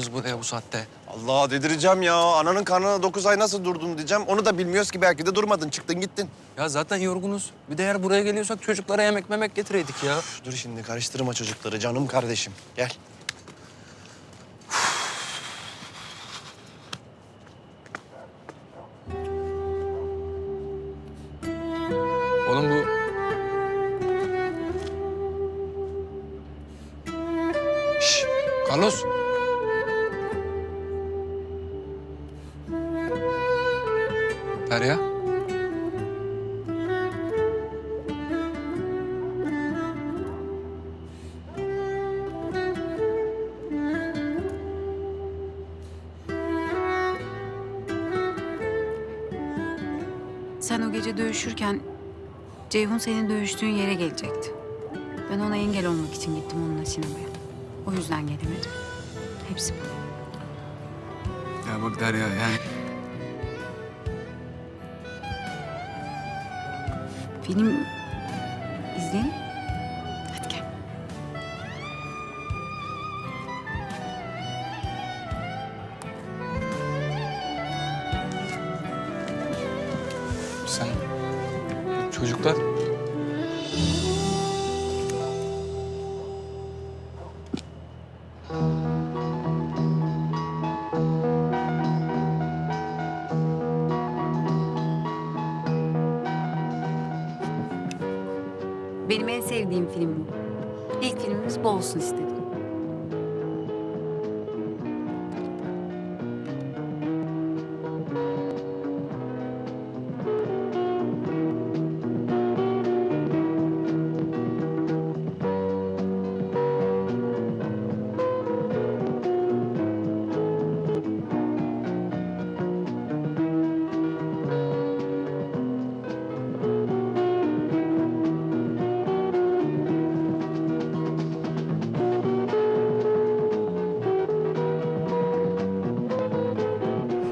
geliyoruz buraya bu saatte? Allah dedireceğim ya. Ananın karnına dokuz ay nasıl durdun diyeceğim. Onu da bilmiyoruz ki belki de durmadın. Çıktın gittin. Ya zaten yorgunuz. Bir de eğer buraya geliyorsak çocuklara yemek memek getireydik ya. Üf, Dur şimdi karıştırma çocukları canım kardeşim. Gel. Oğlum bu... Şş, Carlos. Derya. Sen o gece dövüşürken Ceyhun senin dövüştüğün yere gelecekti. Ben ona engel olmak için gittim onunla sinemaya. O yüzden gelemedim. Hepsi bu. Ya bak Derya yani... Film izleyelim. Hadi gel. Sen... Çocuklar... Benim en sevdiğim film bu. İlk filmimiz bu olsun istedim.